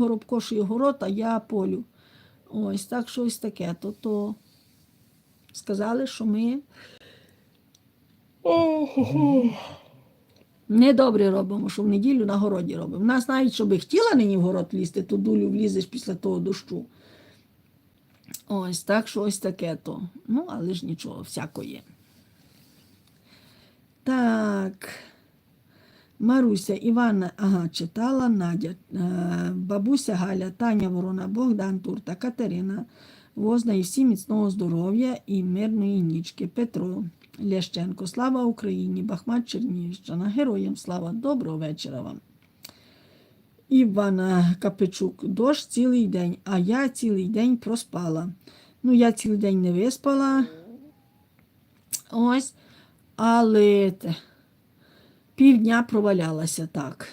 Горобкошує город, а я полю. Ось так щось таке. То, то сказали, що ми недобре робимо, що в неділю на городі робимо. Нас навіть, щоб хотіла нині в город лізти, то дулю влізеш після того дощу. Ось так, що ось таке то. Ну, але ж нічого, всякої. Так. Маруся, Івана, ага, читала Надя, е, бабуся Галя, Таня Ворона, Богдан Турта, Катерина, Возна і всім міцного здоров'я і мирної нічки. Петро Лященко, слава Україні, Бахмат Чернігівщина, героям слава, доброго вечора вам. Івана Капичук, дощ цілий день, а я цілий день проспала. Ну, я цілий день не виспала. Ось, але півдня провалялася так.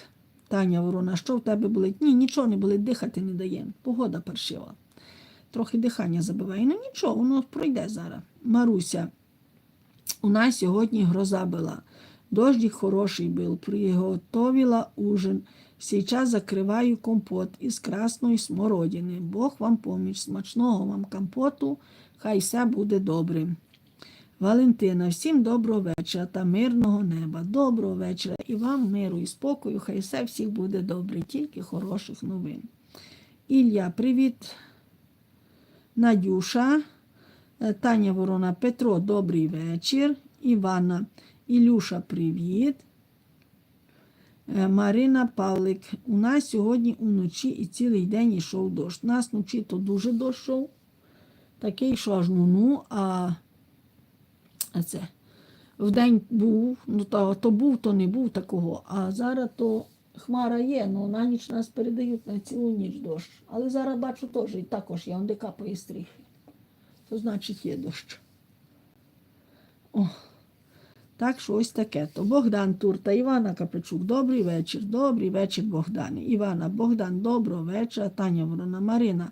Таня Ворона, що в тебе болить? Ні, нічого не болить, дихати не дає. Погода паршива. Трохи дихання забиває. Ну нічого, воно пройде зараз. Маруся, у нас сьогодні гроза була. Дождик хороший был, приготовила ужин. Сейчас закриваю компот із красної смородини. Бог вам поміч, смачного вам компоту, хай все буде добре. Валентина, всім доброго вечора та мирного неба. Доброго вечора і вам миру і спокою, хай все всіх буде добре, тільки хороших новин. Ілля, привіт. Надюша, Е, Таня Ворона, Петро, добрий вечір. Івана, Ілюша, привіт. Е, Марина Павлик. У нас сьогодні уночі і цілий день йшов дощ. У нас вночі то дуже дощ. Такий, що аж ну-ну, а, а це вдень був, ну то, то був, то не був такого. А зараз то хмара є, ну на ніч нас передають на цілу ніч дощ. Але зараз бачу теж і також є, де капає стріхи. То значить є дощ. О. Так що ось таке. То Богдан Турта, Івана Капичук, добрий вечір, добрий вечір, Богдане. Івана, Богдан, доброго вечора. Таня Ворона, Марина.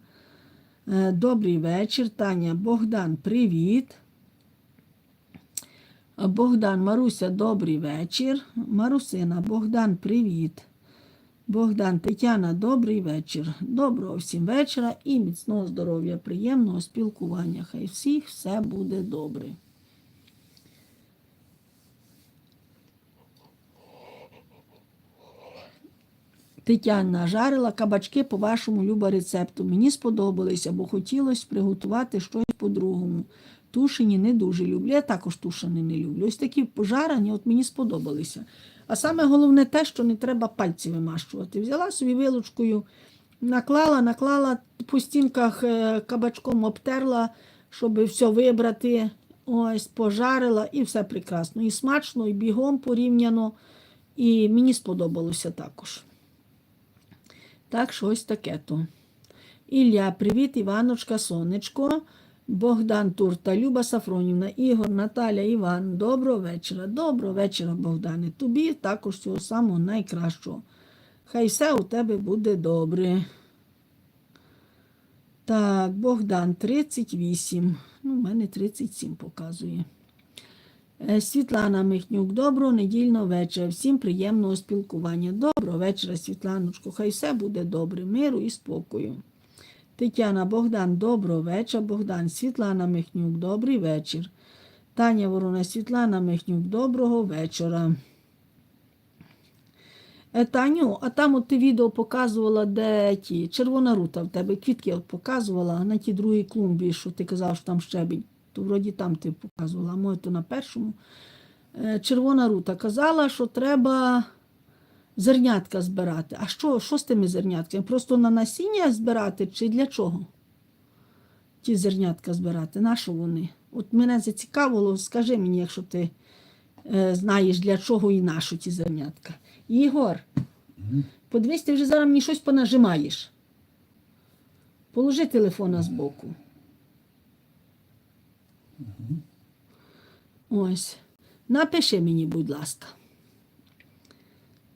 е, Добрий вечір. Таня, Богдан, привіт. Богдан, Маруся, добрий вечір. Марусина, Богдан, привіт. Богдан, Тетяна, добрий вечір. Доброго всім вечора і міцного здоров'я, приємного спілкування. Хай всіх все буде добре. Тетяна жарила кабачки по вашому люба рецепту. Мені сподобалися, бо хотілося приготувати щось по-другому. Тушені не дуже люблю. Я також тушені не люблю. Ось такі пожарені, от мені сподобалися. А саме головне те, що не треба пальці вимащувати. Взяла собі вилочкою, наклала, наклала по стінках е, кабачком обтерла, щоб все вибрати. Ось, пожарила і все прекрасно. І смачно, і бігом порівняно. І мені сподобалося також. Так, що ось таке то. Ілля, привіт, Іваночка, сонечко, Богдан Турта, Люба Сафронівна, Ігор, Наталя, Іван. Доброго вечора. Доброго вечора, Богдане. Тобі також всього самого найкращого. Хай все у тебе буде добре. Так, Богдан, 38. Ну, в мене 37 показує. Е, Світлана Михнюк, доброго недільного вечора. Всім приємного спілкування. Доброго вечора, Світланочко. Хай все буде добре, миру і спокою. Тетяна Богдан, доброго вечора. Богдан, Світлана Михнюк, добрий вечір. Таня Ворона, Світлана Михнюк, доброго вечора. Е, Таню, а там от ти відео показувала, де ті червона рута в тебе, квітки от показувала на тій другій клумбі, що ти казав, що там щебінь. То вроді там ти показувала, а може то на першому. Е, Червона рута казала, що треба зернятка збирати. А що, що з тими зернятками? Просто на насіння збирати чи для чого? Ті зернятка збирати, на що вони? От мене зацікавило, скажи мені, якщо ти е, знаєш, для чого і на що ті зернятка. Ігор, подивись, ти вже зараз мені щось понажимаєш. Положи телефона збоку. Ось. Напиши мені, будь ласка.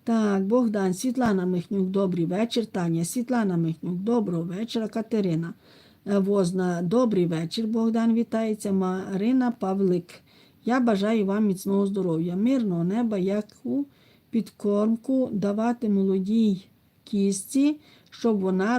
Так, Богдан, Світлана Михнюк, добрий вечір. Таня, Світлана Михнюк, доброго вечора. Катерина Е, Возна, добрий вечір. Богдан вітається. Марина Павлик. Я бажаю вам міцного здоров'я, мирного неба, яку підкормку давати молодій кістці, щоб вона